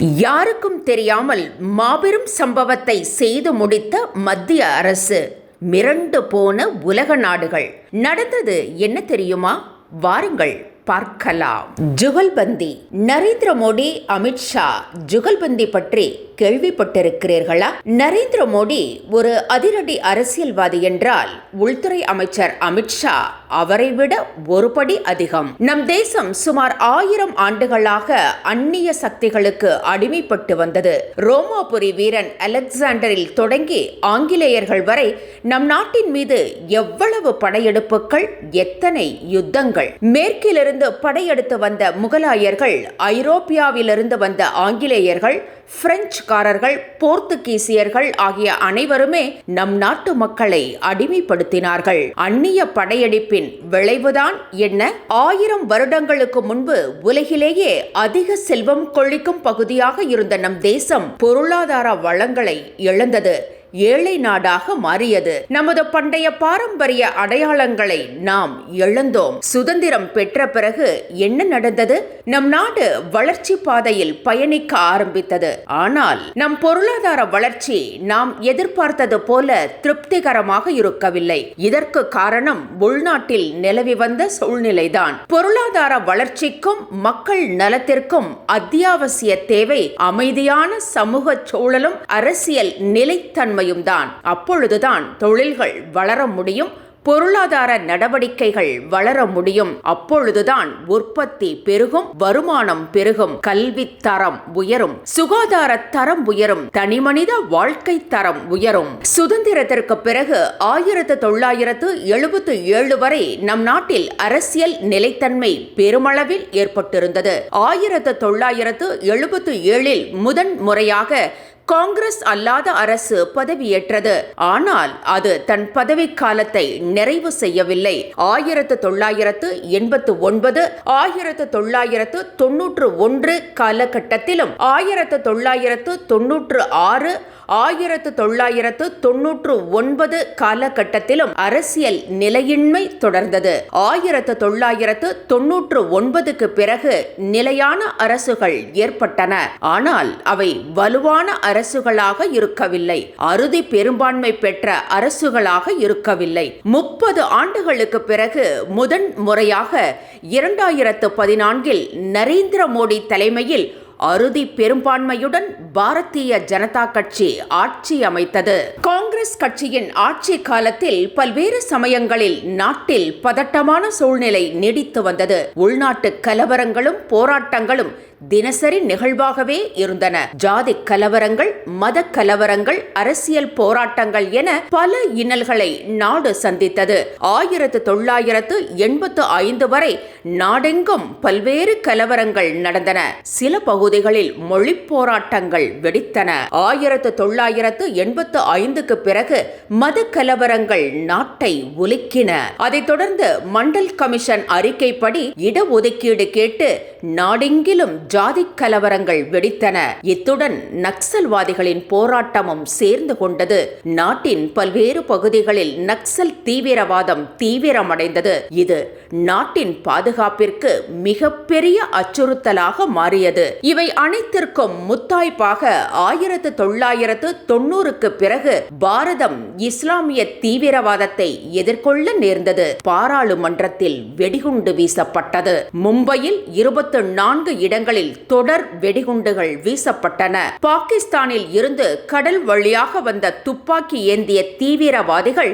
யாருக்கும் தெரியாமல் மாபெரும் சம்பவத்தை செய்து முடித்த மத்திய அரசு. மிரண்டு போன உலக நாடுகள். நடந்தது என்ன தெரியுமா? வாருங்கள் பார்க்கலாம். ஜுகல்பந்தி. நரேந்திர மோடி அமித்ஷா ஜுகல்பந்தி பற்றி கேள்விப்பட்டிருக்கிறீர்களா நரேந்திர மோடி ஒரு அதிரடி அரசியல்வாதி என்றால் உள்துறை அமைச்சர் அமித்ஷா அவரை விட ஒருபடி அதிகம். நம் தேசம் சுமார் ஆயிரம் ஆண்டுகளாக அந்நிய சக்திகளுக்கு அடிமைப்பட்டு வந்தது. ரோமாபுரி வீரன் அலெக்சாண்டரில் தொடங்கி ஆங்கிலேயர்கள் வரை நம் நாட்டின் மீது எவ்வளவு படையெடுப்புகள் எத்தனை யுத்தங்கள். மேற்கிலிருந்து படையெடுத்து வந்த முகலாயர்கள் ஐரோப்பியாவிலிருந்து வந்த ஆங்கிலேயர்கள் பிரெஞ்சு பிரெஞ்சுக்காரர்கள் போர்த்துகீசியர்கள் ஆகிய அனைவருமே நம் நாட்டு மக்களை அடிமைப்படுத்தினார்கள். அந்நிய படையெடுப்பின் விளைவுதான் என்ன? ஆயிரம் வருடங்களுக்கு முன்பு உலகிலேயே அதிக செல்வம் கொழிக்கும் பகுதியாக இருந்த நம் தேசம் பொருளாதார வளங்களை இழந்தது. ஏழை நாடாக மாறியது. நமது பண்டைய பாரம்பரிய அடையாளங்களை நாம் இழந்தோம். சுதந்திரம் பெற்ற பிறகு என்ன நடந்தது? நம் நாடு வளர்ச்சி பாதையில் பயணிக்க ஆரம்பித்தது. ஆனால் நம் பொருளாதார வளர்ச்சி நாம் எதிர்பார்த்தது போல திருப்திகரமாக இருக்கவில்லை. இதற்கு காரணம் உள்நாட்டில் நிலவி வந்த சூழ்நிலைதான். பொருளாதார வளர்ச்சிக்கும் மக்கள் நலத்திற்கும் அத்தியாவசிய தேவை அமைதியான சமூக சூழலும் அரசியல் நிலைத்தன்மை திறமையும் தான் அப்பொழுதுதான் தொழில்கள் வளர முடியும் பொருளாதார நடவடிக்கைகள் வளர முடியும். அப்பொழுதுதான் உற்பத்தி பெருகும் வருமானம் பெருகும் கல்வி தரம் உயரும் சுகாதார தரம் உயரும் தனிமனித வாழ்க்கை தரம் உயரும். சுதந்திரத்திற்கு பிறகு ஆயிரத்து தொள்ளாயிரத்து எழுபத்து ஏழு வரை நம் நாட்டில் அரசியல் நிலைத்தன்மை பெருமளவில் ஏற்பட்டிருந்தது. ஆயிரத்து தொள்ளாயிரத்து எழுபத்து ஏழில் முதன் முறையாக காங்கிரஸ் அல்லாத அரசு பதவியேற்றது. ஆனால் அது தன் பதவி காலத்தை நிறைவு செய்யவில்லை. ஆயிரத்து தொள்ளாயிரத்து எண்பத்து ஒன்பது ஆயிரத்து தொள்ளாயிரத்து தொன்னூற்று ஒன்று காலகட்டத்திலும் ஆயிரத்து தொள்ளாயிரத்து தொன்னூற்று ஆறு ஆயிரத்து தொள்ளாயிரத்து தொன்னூற்று ஒன்பது காலகட்டத்திலும் அரசியல் நிலையின்மை தொடர்ந்தது. ஆயிரத்து தொள்ளாயிரத்து தொன்னூற்று ஒன்பதுக்கு பிறகு நிலையான அரசுகள் ஏற்பட்டன. ஆனால் அவை வலுவான அரசுகளாக இருக்கவில்லை. அறுதி பெரும்பான்மை பெற்ற அரசுகளாக இருக்கவில்லை. முப்பது ஆண்டுகளுக்கு பிறகு முதன் முறையாக இரண்டாயிரத்து பதினான்கில் நரேந்திர மோடி தலைமையில் அறுதி பெரும்பான்மையுடன் பாரதிய ஜனதா கட்சி ஆட்சி அமைத்தது. காங்கிரஸ் கட்சியின் ஆட்சி காலத்தில் பல்வேறு சமயங்களில் நாட்டில் பதட்டமான சூழ்நிலை நீடித்து வந்தது. உள்நாட்டு கலவரங்களும் போராட்டங்களும் தினசரி நிகழ்வாகவே இருந்தன. ஜாதி கலவரங்கள் மத கலவரங்கள் அரசியல் போராட்டங்கள் என பல இன்னல்களை நாடு சந்தித்தது. ஆயிரத்து தொள்ளாயிரத்து எண்பத்து ஐந்து வரை நாடெங்கும் பல்வேறு கலவரங்கள் நடந்தன. சில பகுதிகளில் மொழி போராட்டங்கள் வெடித்தன. ஆயிரத்து தொள்ளாயிரத்து எண்பத்து ஐந்துக்கு பிறகு மத கலவரங்கள் நாட்டை உலுக்கின. அதைத் தொடர்ந்து மண்டல் கமிஷன் அறிக்கைப்படி இடஒதுக்கீடு கேட்டு நாடெங்கிலும் ஜாதி கலவரங்கள் வெடித்தன. இத்துடன் நக்சல்வாதிகளின் போராட்டமும் சேர்ந்து கொண்டது. நாட்டின் பல்வேறு பகுதிகளில் நக்சல் தீவிரவாதம் தீவிரமடைந்தது. இது நாட்டின் பாதுகாப்பிற்கு மிகப்பெரிய அச்சுறுத்தலாக மாறியது. இவை அனைத்திற்கும் முத்தாய்ப்பாக ஆயிரத்து தொள்ளாயிரத்து தொண்ணூறுக்கு பிறகு பாரதம் இஸ்லாமிய தீவிரவாதத்தை எதிர்கொள்ள நேர்ந்தது. பாராளுமன்றத்தில் வெடிகுண்டு வீசப்பட்டது. மும்பையில் இருபத்து நான்கு இடங்களில் தொடர் வெடிகுண்டுகள் வீசப்பட்டன. பாகிஸ்தானில் இருந்து கடல் வழியாக வந்த துப்பாக்கி ஏந்திய தீவிரவாதிகள்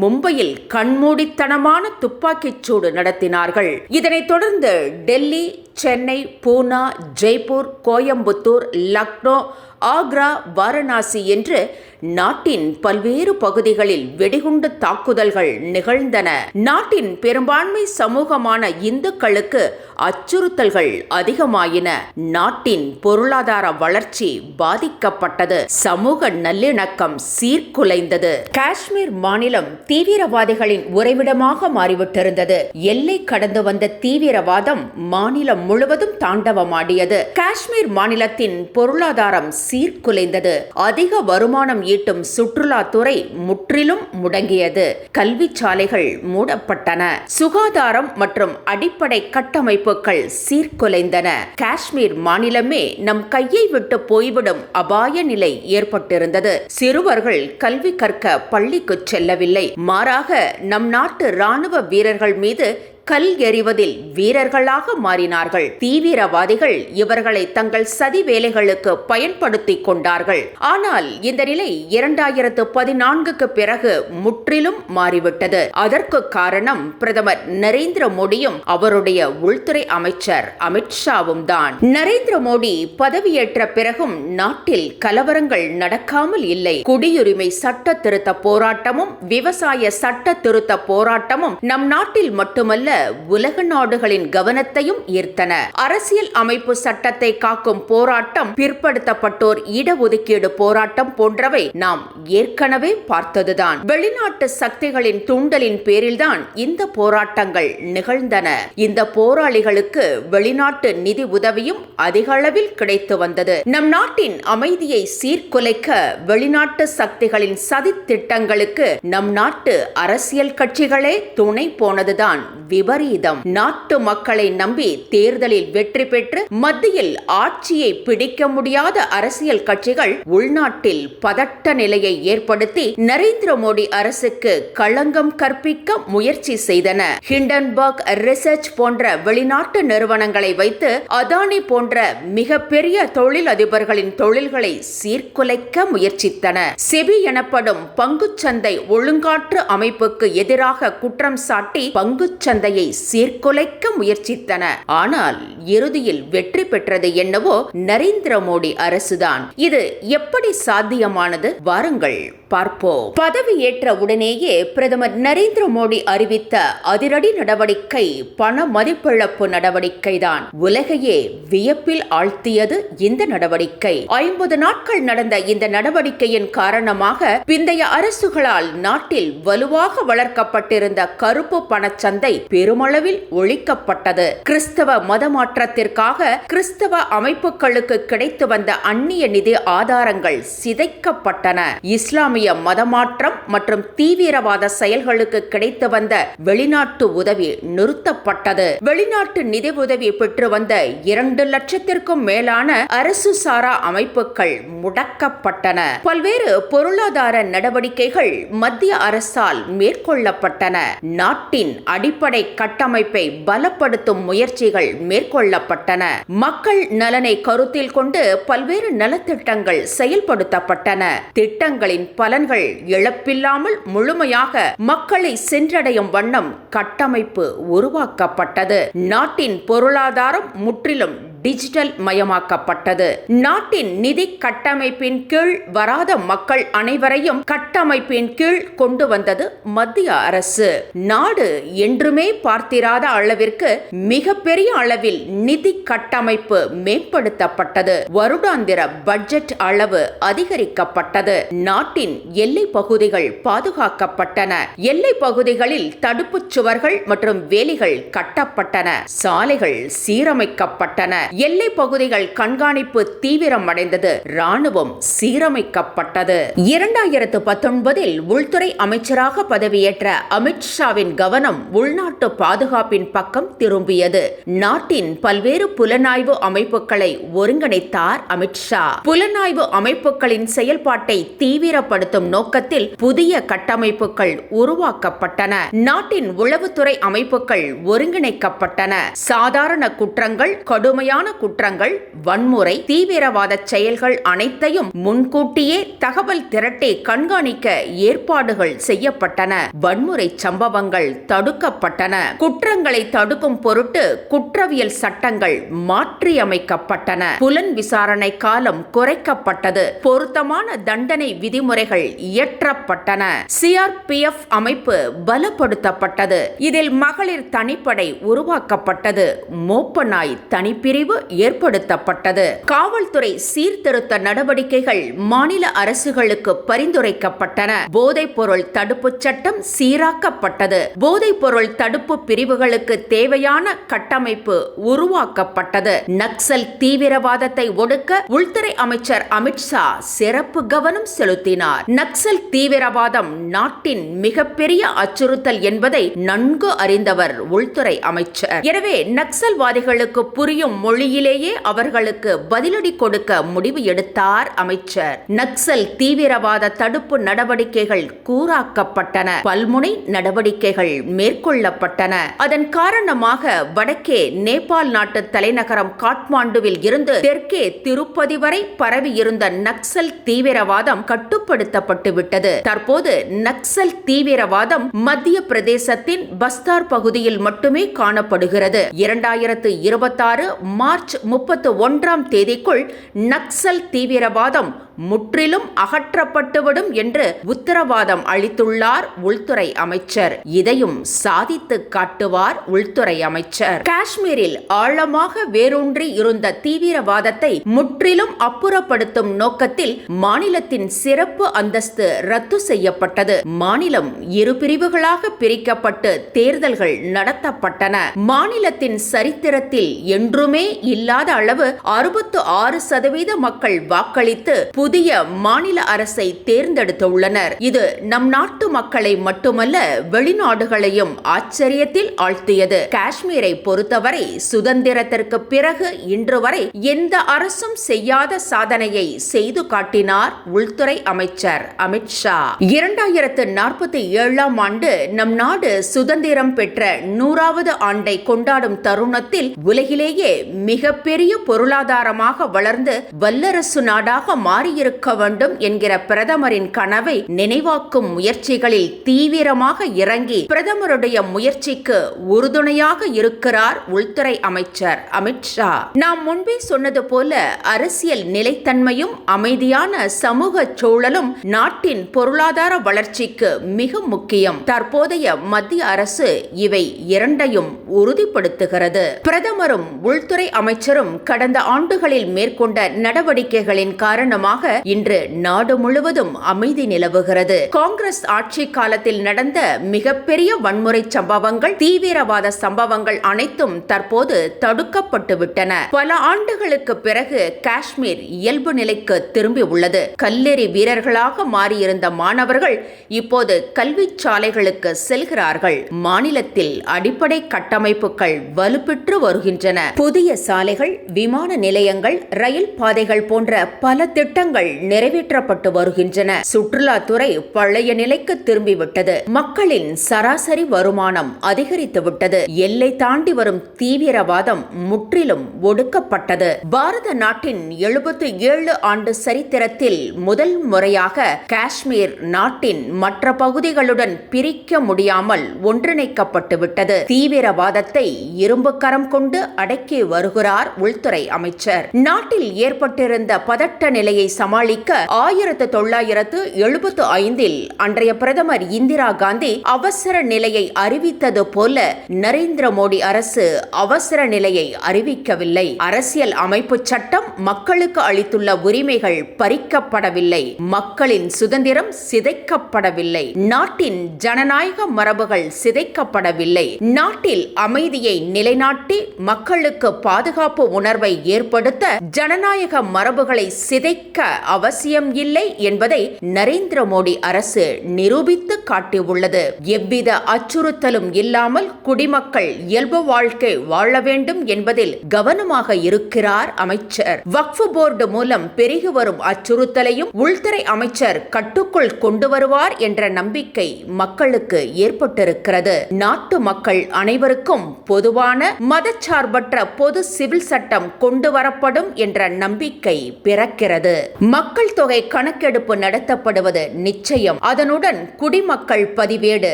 மும்பையில் கண்மூடித்தனமான துப்பாக்கிச் சூடு நடத்தினார்கள். இதனைத் தொடர்ந்து டெல்லி சென்னை பூனா ஜெய்ப்பூர் கோயம்புத்தூர் லக்னோ ஆக்ரா வாரணாசி என்று நாட்டின் பல்வேறு பகுதிகளில் வெடிகுண்டு தாக்குதல்கள் நிகழ்ந்தன. நாட்டின் பெரும்பான்மை சமூகமான இந்துக்களுக்கு அச்சுறுத்தல்கள் அதிகமாயின. நாட்டின் பொருளாதார வளர்ச்சி பாதிக்கப்பட்டது. சமூக நல்லிணக்கம் சீர்குலைந்தது. காஷ்மீர் மாநிலம் தீவிரவாதிகளின் உறைவிடமாக மாறிவிட்டிருந்தது. எல்லை கடந்து வந்த தீவிரவாதம் மாநிலம் முழுவதும் தாண்டவமாடியது. காஷ்மீர் மாநிலத்தின் பொருளாதாரம் சீர்குலைந்தது. அதிக வருமானம் ஈட்டும் சுற்றுலாத்துறை முற்றிலும் முடங்கியது. கல்வி சாலைகள் மூடப்பட்டன. சுகாதாரம் மற்றும் அடிப்படை கட்டமைப்புகள் சீர்குலைந்தன. காஷ்மீர் மாநிலமே நம் கையை விட்டு போய்விடும் அபாய நிலை ஏற்பட்டிருந்தது. சிறுவர்கள் கல்வி கற்க பள்ளிக்கு செல்லவில்லை. மாறாக நம் நாட்டு ராணுவ வீரர்கள் மீது கல் எறிவதில் வீரர்களாக மாறினார்கள். தீவிரவாதிகள் இவர்களை தங்கள் சதி வேலைகளுக்கு பயன்படுத்தி கொண்டார்கள். ஆனால் இந்த நிலை இரண்டாயிரத்து பதினான்குக்கு பிறகு முற்றிலும் மாறிவிட்டது. அதற்கு காரணம் பிரதமர் நரேந்திர மோடியும் அவருடைய உள்துறை அமைச்சர் அமித்ஷாவும் தான். நரேந்திர மோடி பதவியேற்ற பிறகும் நாட்டில் கலவரங்கள் நடக்காமல் இல்லை. குடியுரிமை சட்ட திருத்த போராட்டமும் விவசாய சட்ட திருத்த போராட்டமும் நம் நாட்டில் மட்டுமல்ல உலக நாடுகளின் கவனத்தையும் ஈர்த்தன. அரசியல் அமைப்பு சட்டத்தை காக்கும் போராட்டம் பிற்படுத்தப்பட்டோர் இடஒதுக்கீடு போராட்டம் போன்றவை நாம் ஏற்கனவே பார்த்ததுதான். வெளிநாட்டு சக்திகளின் தூண்டலின் பேரில்தான் இந்த போராட்டங்கள் நிகழ்ந்தன. இந்த போராளிகளுக்கு வெளிநாட்டு நிதி உதவியும் அதிக அளவில் கிடைத்து வந்தது. நம் நாட்டின் அமைதியை சீர்குலைக்க வெளிநாட்டு சக்திகளின் சதி திட்டங்களுக்கு நம் நாட்டு அரசியல் கட்சிகளே துணை போனதுதான் விபரீதம். நாட்டு மக்களை நம்பி தேர்தலில் வெற்றி பெற்று மத்தியில் ஆட்சியை பிடிக்க முடியாத அரசியல் கட்சிகள் உள்நாட்டில் பதட்ட நிலையை ஏற்படுத்தி நரேந்திர மோடி அரசுக்கு களங்கம் கற்பிக்க முயற்சி செய்தன. ஹிண்டன்பர்க் ரிசர்ச் போன்ற வெளிநாட்டு நிறுவனங்களை வைத்து அதானி போன்ற மிகப்பெரிய தொழில் அதிபர்களின் தொழில்களை சீர்குலைக்க முயற்சித்தன. செபி எனப்படும் பங்குச்சந்தை ஒழுங்காற்று அமைப்புக்கு எதிராக குற்றம் சாட்டி பங்குச்சந்தையை சீர்குலைக்க முயற்சித்தன. ஆனால் இறுதியில் வெற்றி பெற்றது என்னவோ நரேந்திர மோடி அரசுதான். இது எப்படி சாத்தியமானது? வாருங்கள் பார்ப்போம். பதவியேற்ற உடனேயே பிரதமர் நரேந்திர மோடி அறிவித்த அதிரடி நடவடிக்கை பண மதிப்பிழப்பு நடவடிக்கைதான். உலகையே வியப்பில் ஆழ்த்தியது இந்த நடவடிக்கை. ஐம்பது நாட்கள் நடந்த இந்த நடவடிக்கையின் காரணமாக பிந்தைய அரசுகளால் நாட்டில் வலுவாக வளர்க்கப்பட்டிருந்த கருப்பு பணச்சந்தை பெருமளவில் ஒழிக்கப்பட்டது. கிறிஸ்தவ மதமாற்றத்திற்காக கிறிஸ்தவ அமைப்புகளுக்கு கிடைத்து வந்த அந்நிய நிதி ஆதாரங்கள் சிதைக்கப்பட்டன. இஸ்லாமிய மதமாற்றம் மற்றும் தீவிரவாத செயல்களுக்கு கிடைத்து வந்த வெளிநாட்டு உதவி நிறுத்தப்பட்டது. வெளிநாட்டு நிதி உதவி பெற்று வந்த இரண்டு லட்சத்திற்கும் மேலான அரசு சாரா அமைப்புகள் முடக்கப்பட்டன. பல்வேறு பொருளாதார நடவடிக்கைகள் மத்திய அரசால் மேற்கொள்ளப்பட்டன. நாட்டின் அடிப்படை கட்டமைப்பை பலப்படுத்தும் முயற்சிகள் மேற்கொள்ளப்பட்டன. மக்கள் நலனை கருத்தில் கொண்டு பல்வேறு நலத்திட்டங்கள் செயல்படுத்தப்பட்டன. திட்டங்களின் பலன்கள் இழப்பில்லாமல் முழுமையாக மக்களை சென்றடையும் வண்ணம் கட்டமைப்பு உருவாக்கப்பட்டது. நாட்டின் பொருளாதாரம் முற்றிலும் டிஜிட்டல் மயமாக்கப்பட்டது நாட்டின் நிதி கட்டமைப்பின் கீழ் வராத மக்கள் அனைவரையும் கட்டமைப்பின் கீழ் கொண்டு வந்தது மத்திய அரசு. நாடு என்றுமே பார்த்திராத அளவிற்கு மிகப்பெரிய அளவில் நிதி கட்டமைப்பு மேம்படுத்தப்பட்டது. வருடாந்திர பட்ஜெட் அளவு அதிகரிக்கப்பட்டது. நாட்டின் எல்லை பகுதிகள் பாதுகாக்கப்பட்டன. எல்லை பகுதிகளில் தடுப்புச் சுவர்கள் மற்றும் வேலிகள் கட்டப்பட்டன. சாலைகள் சீரமைக்கப்பட்டன. எல்லை பகுதிகள் கண்காணிப்பு தீவிரம் அடைந்தது ராணுவம் சீரமைக்கப்பட்டது. இரண்டாயிரத்து பத்தொன்பதில் உள்துறை அமைச்சராக பதவியேற்ற அமித்ஷாவின் கவனம் உள்நாட்டு பாதுகாப்பின் பக்கம் திரும்பியது. நாட்டின் பல்வேறு புலனாய்வு அமைப்புகளை ஒருங்கிணைத்தார் அமித்ஷா புலனாய்வு அமைப்புகளின் செயல்பாட்டை தீவிரப்படுத்தும் நோக்கத்தில் புதிய கட்டமைப்புகள் உருவாக்கப்பட்டன. நாட்டின் உளவுத்துறை அமைப்புகள் ஒருங்கிணைக்கப்பட்டன. சாதாரண குற்றங்கள் கடுமையான குற்றங்கள் வன்முறை தீவிரவாத செயல்கள் அனைத்தையும் முன்கூட்டியே தகவல் திரட்டி கண்காணிக்க ஏற்பாடுகள் செய்யப்பட்டன. வன்முறை சம்பவங்கள் தடுக்கப்பட்டன. குற்றங்களை தடுக்கும் பொருட்டு குற்றவியல் சட்டங்கள் மாற்றியமைக்கப்பட்டன. புலன் விசாரணை காலம் குறைக்கப்பட்டது. பொருத்தமான தண்டனை விதிமுறைகள் இயற்றப்பட்டன. சிஆர்பிஎஃப் அமைப்பு பலப்படுத்தப்பட்டது. இதில் மகளிர் தனிப்படை உருவாக்கப்பட்டது. மோப்ப நாய் தனிப்பிரிவு பிரிவு ஏற்படுத்தப்பட்டது. காவல்துறை சீர்திருத்த நடவடிக்கைகள் மாநில அரசுகளுக்கு பரிந்துரைக்கப்பட்டன. போதைப் பொருள் தடுப்பு சட்டம் சீராக்கப்பட்டது. போதைப் பொருள் தடுப்பு பிரிவுகளுக்கு தேவையான கட்டமைப்பு உருவாக்கப்பட்டது. நக்சல் தீவிரவாதத்தை ஒடுக்க உள்துறை அமைச்சர் அமித்ஷா சிறப்பு கவனம் செலுத்தினார். நக்சல் தீவிரவாதம் நாட்டின் மிகப்பெரிய அச்சுறுத்தல் என்பதை நன்கு அறிந்தவர் உள்துறை அமைச்சர். எனவே நக்சல்வாதிகளுக்கு புரியும் மொழியிலேயே அவர்களுக்கு பதிலடி கொடுக்க முடிவு எடுத்தார் அமைச்சர். நக்சல் தீவிரவாத தடுப்பு நடவடிக்கைகள் கூறாக்கப்பட்டன. பல்முனை நடவடிக்கைகள் மேற்கொள்ளப்பட்டன. அதன் காரணமாக வடக்கே நேபாள் நாட்டு தலைநகரம் காட்மாண்டுவில் இருந்து தெற்கே திருப்பதி வரை பரவியிருந்த நக்சல் தீவிரவாதம் கட்டுப்படுத்தப்பட்டு விட்டது. தற்போது நக்சல் தீவிரவாதம் மத்திய பிரதேசத்தின் பஸ்தார் பகுதியில் மட்டுமே காணப்படுகிறது. இரண்டாயிரத்து இருபத்தாறு மார்ச் முப்பத்து ஒன்றாம் தேதிக்குள் நக்சல் தீவிரவாதம் முற்றிலும் அகற்றப்பட்டுவிடும் என்று உத்தரவாதம் அளித்துள்ளார் உள்துறை அமைச்சர். இதையும் சாதித்து காட்டுவார் உள்துறை அமைச்சர். காஷ்மீரில் ஆழமாக வேரூன்றி இருந்த தீவிரவாதத்தை முற்றிலும் அப்புறப்படுத்தும் நோக்கத்தில் மாநிலத்தின் சிறப்பு அந்தஸ்து ரத்து செய்யப்பட்டது. மாநிலம் இரு பிரிவுகளாக பிரிக்கப்பட்டு தேர்தல்கள் நடத்தப்பட்டன. மாநிலத்தின் சரித்திரத்தில் என்றுமே இல்லாத அளவு அறுபத்து ஆறு சதவீத மக்கள் வாக்களித்து புதிய மாநில அரசை தேர்ந்தெடுத்துள்ளனர் இது நம் நாட்டு மக்களை மட்டுமல்ல வெளிநாடுகளையும் ஆச்சரியத்தில் ஆழ்த்தியது. காஷ்மீரை பொறுத்தவரை சுதந்திரத்திற்கு பிறகு இன்று வரை எந்த அரசும் செய்யாத சாதனையை செய்து காட்டினார் உள்துறை அமைச்சர் அமித்ஷா இரண்டாயிரத்து நாற்பத்தி ஏழாம் ஆண்டு நம் நாடு சுதந்திரம் பெற்ற நூறாவது ஆண்டை கொண்டாடும் தருணத்தில் உலகிலேயே மிகப்பெரிய பொருளாதாரமாக வளர்ந்து வல்லரசு நாடாக மாறியிருக்க வேண்டும் என்கிற பிரதமரின் கனவை நினைவாக்கும் முயற்சிகளில் தீவிரமாக இறங்கி பிரதமருடைய முயற்சிக்கு உறுதுணையாக இருக்கிறார் உள்துறை அமைச்சர் அமித்ஷா நாம் முன்பே சொன்னது போல அரசியல் நிலைத்தன்மையும் அமைதியான சமூக சூழலும் நாட்டின் பொருளாதார வளர்ச்சிக்கு மிக முக்கியம். தற்போதைய மத்திய அரசு இவை இரண்டையும் உறுதிப்படுத்துகிறது. பிரதமரும் உள்துறை அமைச்சரும் கடந்த ஆண்டுகளில் மேற்கொண்ட நடவடிக்கைகளின் காரணமாக இன்று நாடு முழுவதும் அமைதி நிலவுகிறது. காங்கிரஸ் ஆட்சி காலத்தில் நடந்த மிகப்பெரிய வன்முறை சம்பவங்கள் தீவிரவாத சம்பவங்கள் அனைத்தும் தற்போது தடுக்கப்பட்டுவிட்டன. பல ஆண்டுகளுக்கு பிறகு காஷ்மீர் இயல்பு நிலைக்கு திரும்பி உள்ளது. கல்லெறி வீரர்களாக மாறியிருந்த மாணவர்கள் இப்போது கல்வி சாலைகளுக்கு செல்கிறார்கள். மாநிலத்தில் அடிப்படை கட்டமைப்புகள் வலுப்பெற்று வருகின்றன. புதிய சாலைகள் விமான நிலையங்கள் ரயில் பாதைகள் போன்ற பல திட்டங்கள் நிறைவேற்றப்பட்டு வருகின்றன. சுற்றுலாத்துறை பழைய நிலைக்கு திரும்பிவிட்டது. மக்களின் சராசரி வருமானம் அதிகரித்துவிட்டது. எல்லை தாண்டி வரும் தீவிரவாதம் முற்றிலும் ஒடுக்கப்பட்டது. பாரத நாட்டின் எழுபத்தி ஏழு ஆண்டு சரித்திரத்தில் முதல் முறையாக காஷ்மீர் நாட்டின் மற்ற பகுதிகளுடன் பிரிக்க முடியாமல் ஒன்றிணைக்கப்பட்டுவிட்டது. தீவிரவாதத்தை இரும்பு கரம் கொண்டு அடக்கி வரும் வருகிறார் உள்துறை அமைச்சர். நாட்டில் ஏற்பட்டிருந்த பதட்ட நிலையை சமாளிக்க ஆயிரத்து தொள்ளாயிரத்து எழுபத்து ஐந்தில் அன்றைய பிரதமர் இந்திரா காந்தி அவசர நிலையை அறிவித்தது போல நரேந்திர மோடி அரசு அவசர நிலையை அறிவிக்கவில்லை. அரசியல் அமைப்பு சட்டம் மக்களுக்கு அளித்துள்ள உரிமைகள் பறிக்கப்படவில்லை. மக்களின் சுதந்திரம் சிதைக்கப்படவில்லை. நாட்டின் ஜனநாயக மரபுகள் சிதைக்கப்படவில்லை. நாட்டில் அமைதியை நிலைநாட்டி மக்களுக்கு பா பாதுகாப்பு உணர்வை ஏற்படுத்த ஜனநாயக மரபுகளை சிதைக்க அவசியம் இல்லை என்பதை நரேந்திர மோடி அரசு நிரூபித்து காட்டியுள்ளது. எவ்வித அச்சுறுத்தலும் இல்லாமல் குடிமக்கள் இயல்பு வாழ்க்கை வாழ வேண்டும் என்பதில் கவனமாக இருக்கிறார் அமைச்சர். வக்ஃபு போர்டு மூலம் பெருகி வரும் அச்சுறுத்தலையும் உள்துறை அமைச்சர் கட்டுக்குள் கொண்டு வருவார் என்ற நம்பிக்கை மக்களுக்கு ஏற்பட்டிருக்கிறது. நாட்டு மக்கள் அனைவருக்கும் பொதுவான மதச்சார்பற்ற பொது சிவில் சட்டம் கொண்டு வரப்படும் என்ற நம்பிக்கை பிறக்கிறது. மக்கள் தொகை கணக்கெடுப்பு நடத்தப்படுவது நிச்சயம். அதனுடன் குடிமக்கள் பதிவேடு.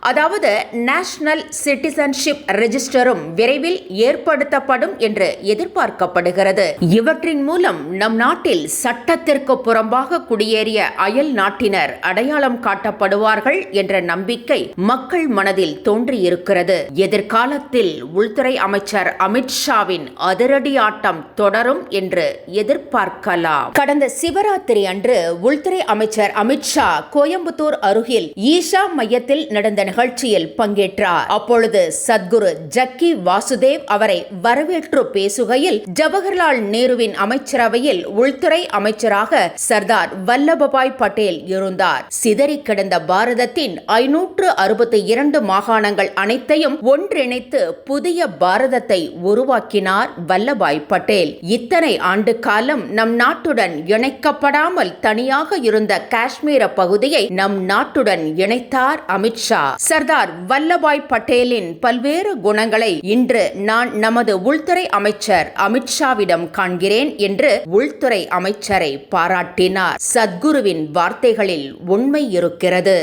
அதாவது நேஷனல் சிட்டிசன்ஷிப் ரெஜிஸ்டரும் விரைவில் ஏற்படுத்தப்படும் என்று எதிர்பார்க்கப்படுகிறது. இவற்றின் மூலம் நம் நாட்டில் சட்டத்திற்கு புறம்பாக குடியேறிய அயல் நாட்டினர் அடையாளம் காட்டப்படுவார்கள் என்ற நம்பிக்கை மக்கள் மனதில் தோன்றியிருக்கிறது. எதிர்காலத்தில் உள்துறை அமைச்சர் அமித்ஷாவின் அதிரடி ஆட்டம் தொடரும் என்று எதிர்பார்க்கலாம். கடந்த சிவராத்திரி அன்று உள்துறை அமைச்சர் அமித்ஷா கோயம்புத்தூர் அருகில் ஈஷா மையத்தில் நடந்த நிகழ்ச்சியில் பங்கேற்றார். அப்பொழுது சத்குரு ஜக்கி வாசுதேவ் அவரை வரவேற்று பேசுகையில் ஜவஹர்லால் நேருவின் அமைச்சரவையில் உள்துறை அமைச்சராக சர்தார் வல்லபபாய் பட்டேல் இருந்தார். சிதறி கிடந்த பாரதத்தின் ஐநூற்று அறுபத்தி இரண்டு மாகாணங்கள் அனைத்தையும் ஒன்றிணைத்து புதிய பாரதத்தை உருவாக்கினார் வல்லபாய் பட்டேல். இத்தனை ஆண்டு காலம் நம் நாட்டுடன் இணைக்கப்படாமல் தனியாக இருந்த காஷ்மீர பகுதியை நம் நாட்டுடன் இணைத்தார் அமித்ஷா சர்தார் வல்லபாய் பட்டேலின் பல்வேறு குணங்களை இன்று நான் நமது உள்துறை அமைச்சர் அமித்ஷாவிடம் காண்கிறேன் என்று உள்துறை அமைச்சரை பாராட்டினார். சத்குருவின் வார்த்தைகளில் உண்மை இருக்கிறது.